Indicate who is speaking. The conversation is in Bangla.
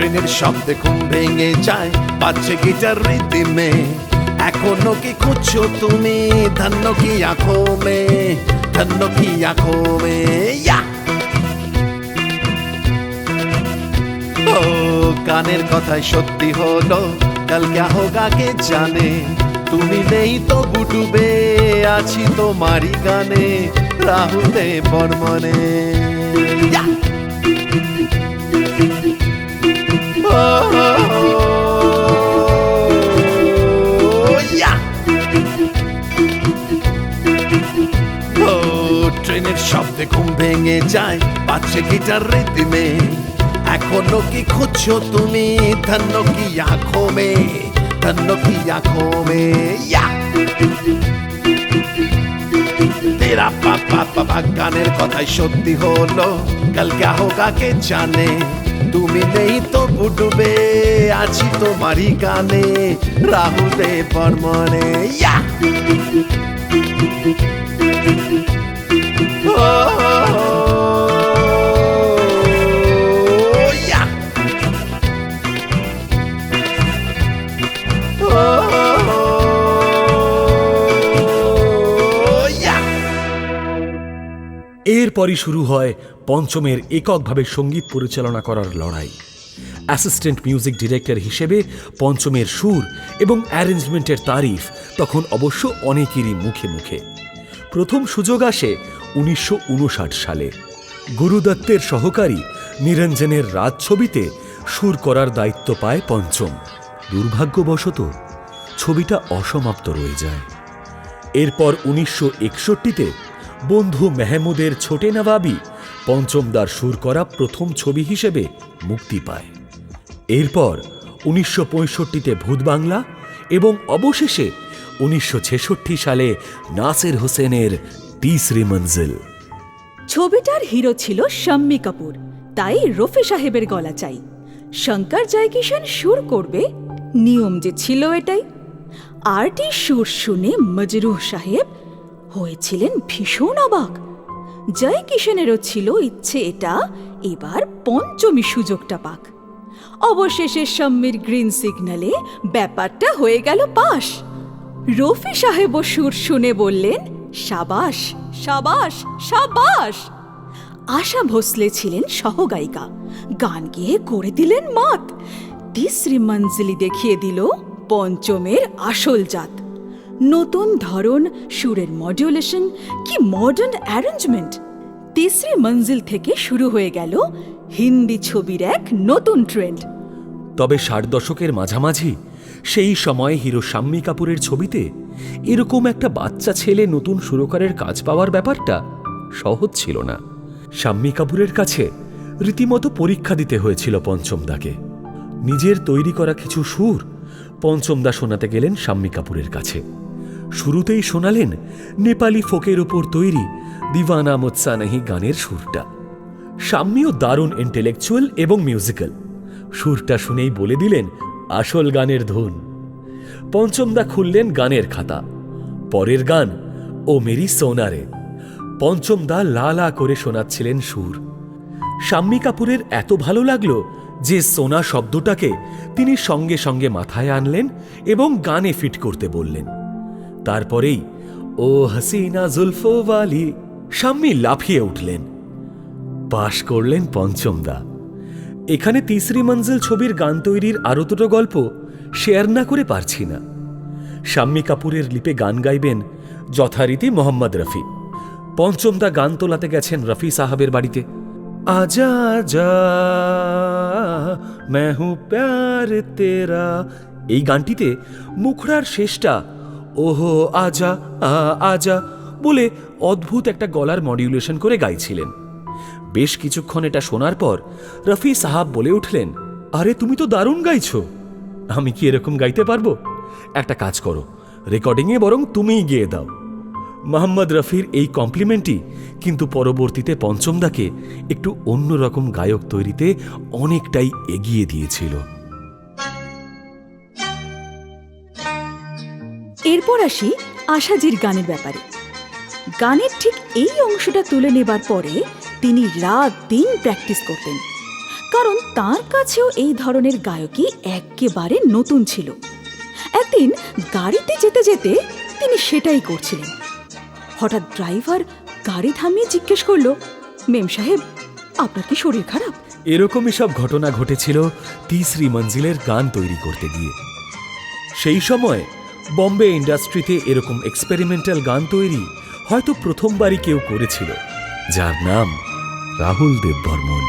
Speaker 1: ট্রেনের শব্দে ঘুম ভেঙে যায়, বাজছে গিটার রিদিমে। এখনও কি খুঁজছো তুমি? ধন্য কি আঁখো মে ধন্য কি আঁখো মে ও, কানের কথাই সত্যি হলো কাল ক্যা হোগা কে জানে। তুমি নেই তো বুটুবে আছি তোমারই গানে, রাহুলে বর্মনে। শব্দে ঘুম ভেঙে যায় বাচ্চা গিটার রিদিমে এখনও কি খুঁজছো তুমি? ধন্য কি আঁখো মে ধন্য কি আঁখো মে তেরা পাপা পাপা গানের কথাই সত্যি হলো। কাল ক্যা হোগা কে জানে, তুমি নেই তো বুডুবে আছি তোমারই গানে, রাহুলে বর্মনে। ইয়া!
Speaker 2: এরপরই শুরু হয় পঞ্চমের এককভাবে সংগীত পরিচালনা করার লড়াই। অ্যাসিস্ট্যান্ট মিউজিক ডিরেক্টর হিসেবে পঞ্চমের সুর এবং অ্যারেঞ্জমেন্টের তারিফ তখন অবশ্য অনেকেরই মুখে মুখে। প্রথম সুযোগ আসে উনিশশো উনষাট সালে। গুরুদত্তের সহকারী নিরঞ্জনের রাত ছবিতে সুর করার দায়িত্ব পায় পঞ্চম। দুর্ভাগ্যবশত, ছবিটা অসমাপ্ত রয়ে যায়। এরপর উনিশশো একষট্টিতে বন্ধু মেহমুদের ছোটে নবাবি পঞ্চমদার সুর করা প্রথম ছবি হিসেবে মুক্তি পায়। এরপর উনিশশো পঁয়ষট্টিতে ভূত বাংলা এবং অবশেষে উনিশশো ছেষট্টি সালে নাসির হোসেনের তিসরি মঞ্জিল।
Speaker 3: ছবিটার হিরো ছিল শাম্মী কাপুর, তাই রফি সাহেবের গলা চাই। শঙ্কর জয়কিষান সুর করবে, নিয়ম যে ছিল এটাই। আরটি সুর শুনে মজরুহ সাহেব হয়েছিলেন ভীষণ অবাক। জয় কিষানেরও ছিল ইচ্ছে এটা, এবার পঞ্চমী সুযোগটা পাক। অবশেষে সম্মির গ্রিন সিগন্যালে ব্যাপারটা হয়ে গেল পাশ। রফি সাহেবও সুর শুনে বললেন সাবাস সাবাস সাবাস। আশা ভোসলে ছিলেন সহগায়িকা। গান গেয়ে করে দিলেন মাত। তিসরি মঞ্জিলি দেখিয়ে দিল পঞ্চমের আসল জাত। নতুন ধরন, সুরের মডিউলেশন কি মডার্ন অ্যারেঞ্জমেন্ট তিসরি মঞ্জিল থেকে শুরু হয়ে গেল হিন্দি ছবির এক নতুন ট্রেন্ড
Speaker 2: তবে ষাট দশকের মাঝামাঝি সেই সময় হিরো শাম্মী কাপুরের ছবিতে এরকম একটা বাচ্চা ছেলে নতুন সুরকারের কাজ পাওয়ার ব্যাপারটা সহজ ছিল না। শাম্মী কাপুরের কাছে রীতিমতো পরীক্ষা দিতে হয়েছিল পঞ্চমদাকে নিজের তৈরি করা কিছু সুর পঞ্চমদা শোনাতে গেলেন শাম্মী কাপুরের কাছে। শুরুতেই শোনালেন, নেপালি ফোকের ওপর তৈরি দিওয়ানা মুৎসা নাহি গানের সুরটা। সাম্যও দারুণ ইন্টেলেকচুয়াল এবং মিউজিক্যাল সুরটা শুনেই বলে দিলেন আসল গানের ধুন। পঞ্চমদা খুললেন গানের খাতা। পরের গান, ও মেরি সোনারে। পঞ্চমদা লা লা করে শোনাচ্ছিলেন সুর। শাম্মী কাপুরের এত ভালো লাগল যে সোনা শব্দটাকে তিনি সঙ্গে সঙ্গে মাথায় আনলেন এবং গানে ফিট করতে বললেন। তারপরেই, ও হাসিনা জুলফোওয়ালি শাম্মী লাফিয়ে উঠলেন। পাশ করলেন পঞ্চমদা এখানে তিসরি মঞ্জিল ছবির গান তৈরির আরও দুটো গল্প শেয়ার না করে পারছি না। শাম্মী কাপুরের লিপে গান গাইবেন যথারীতি মোহাম্মদ রফি। পঞ্চমদা গান তোলাতে গেছেন রফি সাহাবের বাড়িতে। আজা মেহু প্যার তেরা। এই গানটিতে মুখড়ার শেষটা, ওহো, আজা আজা, বলে অদ্ভুত একটা গলার মডিউলেশন করে গাইছিলেন। বেশ কিছুক্ষণ এটা শোনার পর রফি সাহাব বলে উঠলেন, আরে, তুমি তো দারুণ গাইছ। আমি কি এরকম গাইতে পারব? একটা কাজ করো রেকর্ডিংয়ে বরং তুমিই গিয়ে দাও। মোহাম্মদ রফির এই কমপ্লিমেন্টই কিন্তু পরবর্তীতে পঞ্চমদাকে একটু অন্যরকম গায়ক তৈরিতে অনেকটাই এগিয়ে দিয়েছিল।
Speaker 3: এরপর আসি আশাজির গানের ব্যাপারে। গানের ঠিক এই অংশটা তুলে নেবার পরে তিনি রাত দিন প্র্যাকটিস করতেন। কারণ তার কাছেও এই ধরনের গায়কই একেবারে নতুন ছিল। একদিন গাড়িতে যেতে যেতে তিনি সেটাই করছিলেন। হঠাৎ ড্রাইভার গাড়ি থামিয়ে জিজ্ঞেস করল, মেম সাহেব, আপনার কি শরীর খারাপ?
Speaker 2: এরকমই সব ঘটনা ঘটেছিল তিসরি মঞ্জিলের গান তৈরি করতে গিয়ে। সেই সময় বম্বে ইন্ডাস্ট্রিতে এরকম এক্সপেরিমেন্টাল গান তৈরি হয়তো প্রথমবারই কেউ করেছিল, যার নাম রাহুল দেব বর্মন